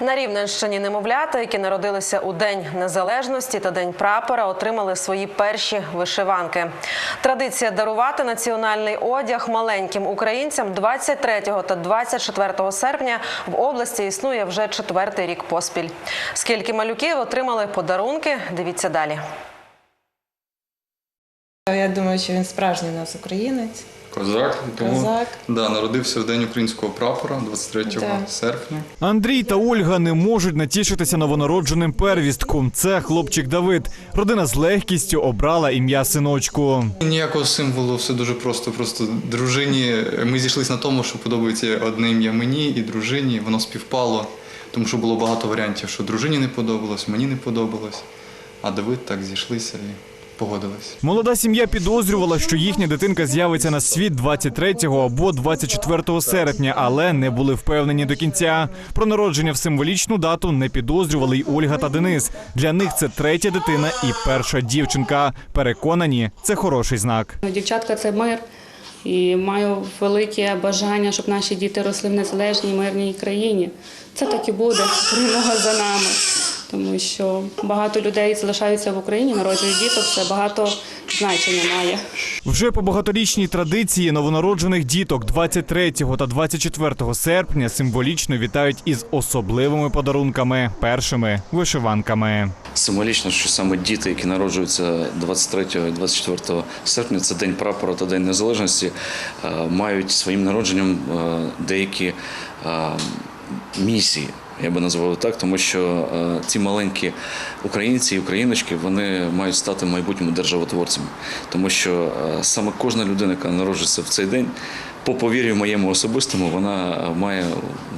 На Рівненщині немовлята, які народилися у День Незалежності та День прапора, отримали свої перші вишиванки. Традиція дарувати національний одяг маленьким українцям 23 та 24 серпня в області існує вже четвертий рік поспіль. Скільки малюків отримали подарунки? Дивіться далі. Я думаю, що він справжній у нас українець. Козак, тому Козак. Да, народився в день українського прапора 23 Да. серпня. Андрій та Ольга не можуть натішитися новонародженим первістком. Це хлопчик Давид. Родина з легкістю обрала ім'я синочку. Ніякого символу, все дуже просто. Просто дружині. Ми зійшлися на тому, що подобається одне ім'я мені і дружині. Воно співпало, тому що було багато варіантів, що дружині не подобалось, мені не подобалось. А Давид так зійшлися і погодились. Молода сім'я підозрювала, що їхня дитинка з'явиться на світ 23 або 24 серпня, але не були впевнені до кінця. Про народження в символічну дату не підозрювали й Ольга та Денис. Для них це третя дитина і перша дівчинка. Переконані, це хороший знак. Дівчатка це мир. І маю велике бажання, щоб наші діти росли в незалежній мирній країні. Це так і буде. Перемога за нами. Тому що багато людей залишаються в Україні, народжують діток, це багато значення має. Вже по багаторічній традиції новонароджених діток 23 та 24 серпня символічно вітають із особливими подарунками першими вишиванками. Символічно, що саме діти, які народжуються 23 і 24 серпня, це День прапора та День Незалежності, е, мають своїм народженням е, деякі е, місії. Я би назвав так, тому що е, ці маленькі українці і україночки вони мають стати майбутніми державотворцями, тому що е, саме кожна людина, яка народжується в цей день, по повір'ю моєму особистому, вона має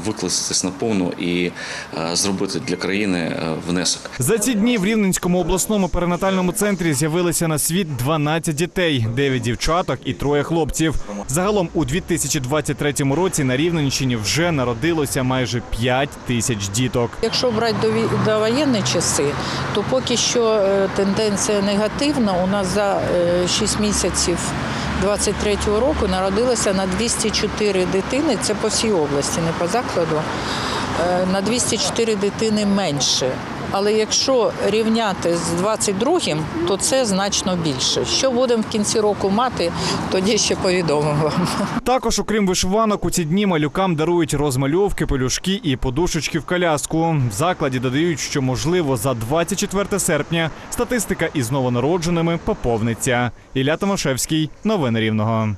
викластись наповну і е, зробити для країни е, внесок. За ці дні в Рівненському обласному перинатальному центрі з'явилися на світ 12 дітей, 9 дівчаток і троє хлопців. Загалом у 2023 році на Рівненщині вже народилося майже 5 тисяч діток. Якщо брати до часи, то поки що е, тенденція негативна. У нас за 6 місяців 23-го року народилося на 204 дитини. Це по всій області, не по закладу. Е, На 204 дитини менше. Але якщо рівняти з 22-м, то це значно більше. Що будемо в кінці року мати, тоді ще повідомимо вам. Також, окрім вишиванок, у ці дні малюкам дарують розмальовки, пелюшки і подушечки в коляску. В закладі додають, що можливо за 24 серпня статистика із новонародженими поповниться. Ілля Томашевський, новини Рівного.